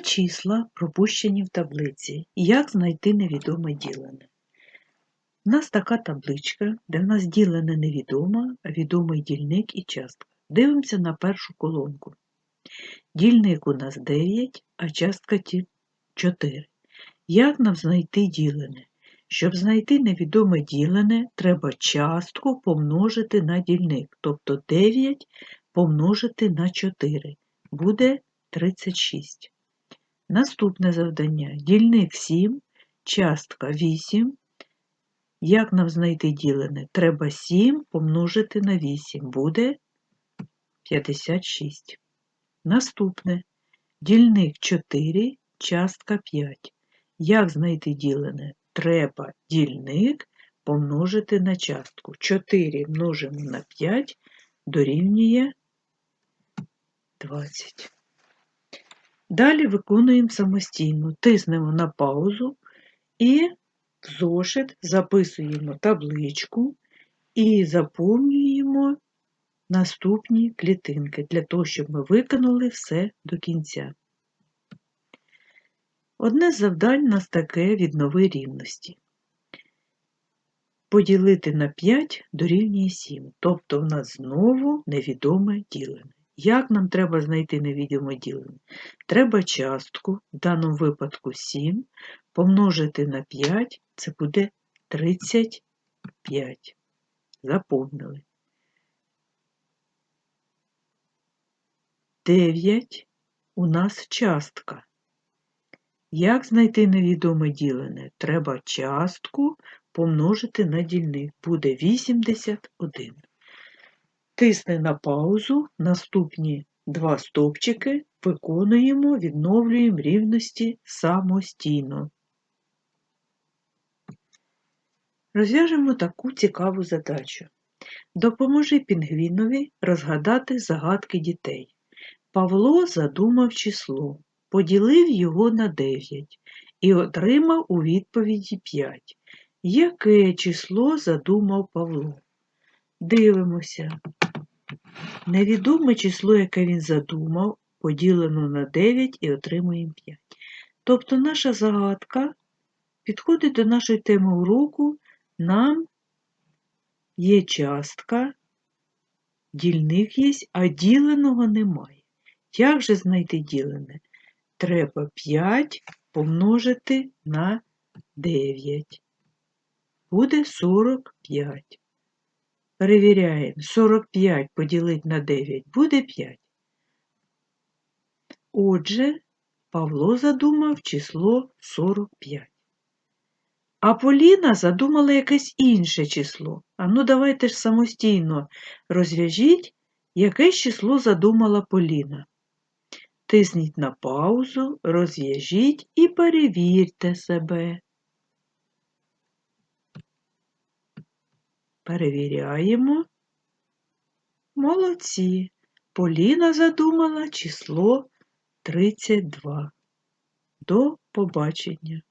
числа пропущені в таблиці. Як знайти невідоме ділене? У нас така табличка, де в нас ділене невідоме, відомий дільник і частка. Дивимося на першу колонку. Дільник у нас 9, а частка 4. Як нам знайти ділене? Щоб знайти невідоме ділене, треба частку помножити на дільник, тобто 9 помножити на 4. Буде 36. Наступне завдання. Дільник 7, частка 8. Як нам знайти ділене? Треба 7 помножити на 8. Буде 56. Наступне. Дільник 4, частка 5. Як знайти ділене? Треба дільник помножити на частку. 4 множимо на 5 дорівнює 20. Далі виконуємо самостійно, тиснемо на паузу і в зошит записуємо табличку і заповнюємо наступні клітинки для того, щоб ми виконали все до кінця. Одне з завдань у нас таке віднови рівності. Поділити на 5 дорівнює 7, тобто в нас знову невідоме ділене. Як нам треба знайти невідоме ділене? Треба частку, в даному випадку 7, помножити на 5, це буде 35. Заповнили. 9 у нас частка. Як знайти невідоме ділене? Треба частку помножити на дільник. Буде 81. Тисни на паузу, наступні два стовпчики виконуємо, відновлюємо рівності самостійно. Розв'яжемо таку цікаву задачу. Допоможи пінгвінові розгадати загадки дітей. Павло задумав число, поділив його на 9 і отримав у відповіді 5. Яке число задумав Павло? Дивимося. Невідоме число, яке він задумав, поділено на 9 і отримуємо 5. Тобто наша загадка підходить до нашої теми уроку, нам є частка, дільник є, а діленого немає. Як же знайти ділене? Треба 5 помножити на 9. Буде 45. Перевіряємо. 45 поділити на 9 буде 5. Отже, Павло задумав число 45. А Поліна задумала якесь інше число. А ну давайте ж самостійно розв'яжіть, яке число задумала Поліна. Тисніть на паузу, розв'яжіть і перевірте себе. Перевіряємо. Молодці. Поліна задумала число 32. До побачення.